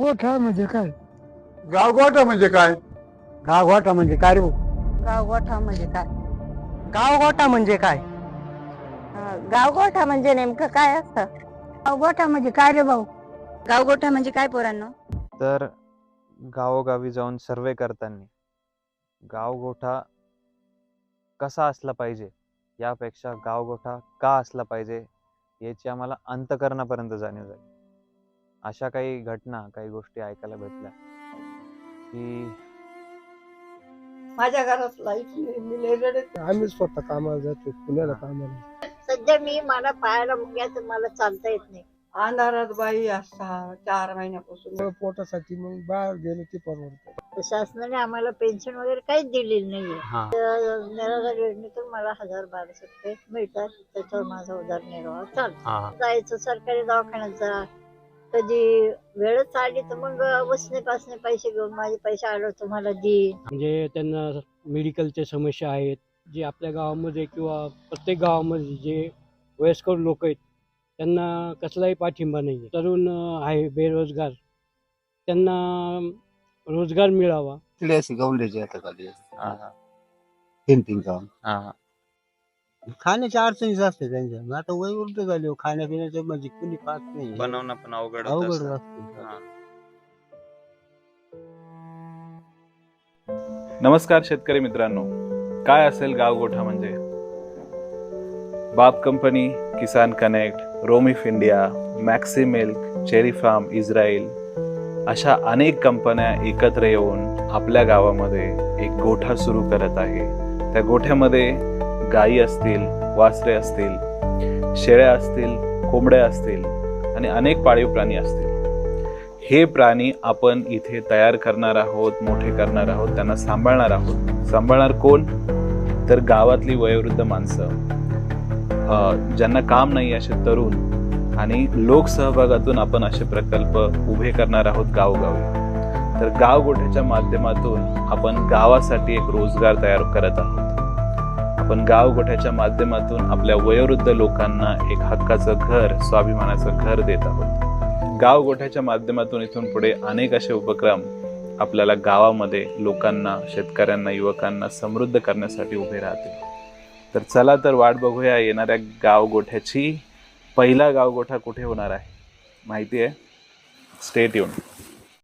गावगोठा म्हणजे काय? गावगोठा म्हणजे काय? गावगोठा म्हणजे काय रे गावगोठा म्हणजे काय? गावगोठा म्हणजे काय? अं, गावगोठा म्हणजे नेमकं काय असतं? गावगोठा म्हणजे काय रे भाऊ? गावगोठा म्हणजे काय पोरांनो? तर गावोगावी जाऊन सर्वे करताना गावगोठा कसा असला पाहिजे? यापेक्षा गावगोठा का असला पाहिजे? याची आम्हाला अंतकरणापर्यंत जाणीव झाली. अशा काही घटना काही गोष्टी ऐकायला भेटल्या. की माझ्या घरात लाइट नाही मी लय रडत आम्ही स्वतः कामाला जातो पुण्याला कामाला सध्या मी मला पायाला मुंग्याचं मला चालता येत नाही. अंधारात बाई असता चार महिन्यापासून. पोटासाठी मग बाहेर गेलो ते परवडतं. तर शासनाने आम्हाला पेन्शन वगैरे काहीच दिलेली नाहीये. हा. तर निराधार योजनेतून मला हजार बाराशे रुपये मिळतात. त्याच्यावर माझा उदरनिर्वाह चालतो. हा. जायचं सरकारी दवाखान्यात जा कधी वेळच आली तर मग वसने पासने पैसे घेऊन माझे पैसे आलो तुम्हाला देईन. म्हणजे त्यांना मेडिकलच्या समस्या आहेत जे आपल्या गावामध्ये किंवा प्रत्येक गावामध्ये जे वयस्कर लोक आहेत त्यांना कसलाही पाठिंबा नाही आहे तरुण आहे बेरोजगार त्यांना रोजगार मिळावा. तिकडे अशी गवल्याची आता खाली. हा हा. काम. हा हा. खाण्याच्या अडचणीच असते त्यांच्या मग आता वय उलट झाली हो. खाण्यापिण्याचं म्हणजे कुणी पाहत नाही बनवणं पण अवघड होत अवघड असतं. असते हा. नमस्कार शेतकरी मित्रांनो काय असेल गावगोठा म्हणजे बाप company Kisan connect रोमिफ India maxi milk cherry farm Israel अशा अनेक कंपन्या एकत्र येऊन आपल्या गावामध्ये एक गोठा सुरू करत आहे त्या गोठ्यामध्ये गायी असतील वासरे असतील शेळ्या असतील कोंबड्या असतील आणि अनेक पाळीव प्राणी असतील. हे प्राणी आपण इथे तयार करणार आहोत मोठे करणार आहोत त्यांना सांभाळणार आहोत. सांभाळणार कोण? तर गावातली वयोवृद्ध माणसं. ज्यांना काम नाही असे तरुण आणि लोकसहभागातून आपण असे प्रकल्प उभे करणार आहोत गावोगावी. तर गाव गोठ्याच्या माध्यमातून आपण गावासाठी एक रोजगार तयार करत आहोत. आपण गाव गोठ्याच्या माध्यमातून आपल्या वयोवृद्ध लोकांना एक हक्काचं घर स्वाभिमानाचं घर देत आहोत. गाव गोठ्याच्या माध्यमातून इथून पुढे अनेक असे उपक्रम आपल्याला गावामध्ये लोकांना शेतकऱ्यांना युवकांना समृद्ध करण्यासाठी उभे राहतील. तर चला तर वाट बघूया येणाऱ्या गाव गोठ्याची पहिला गावगोठा कुठे होणार आहे? माहिती आहे? स्टेट येऊन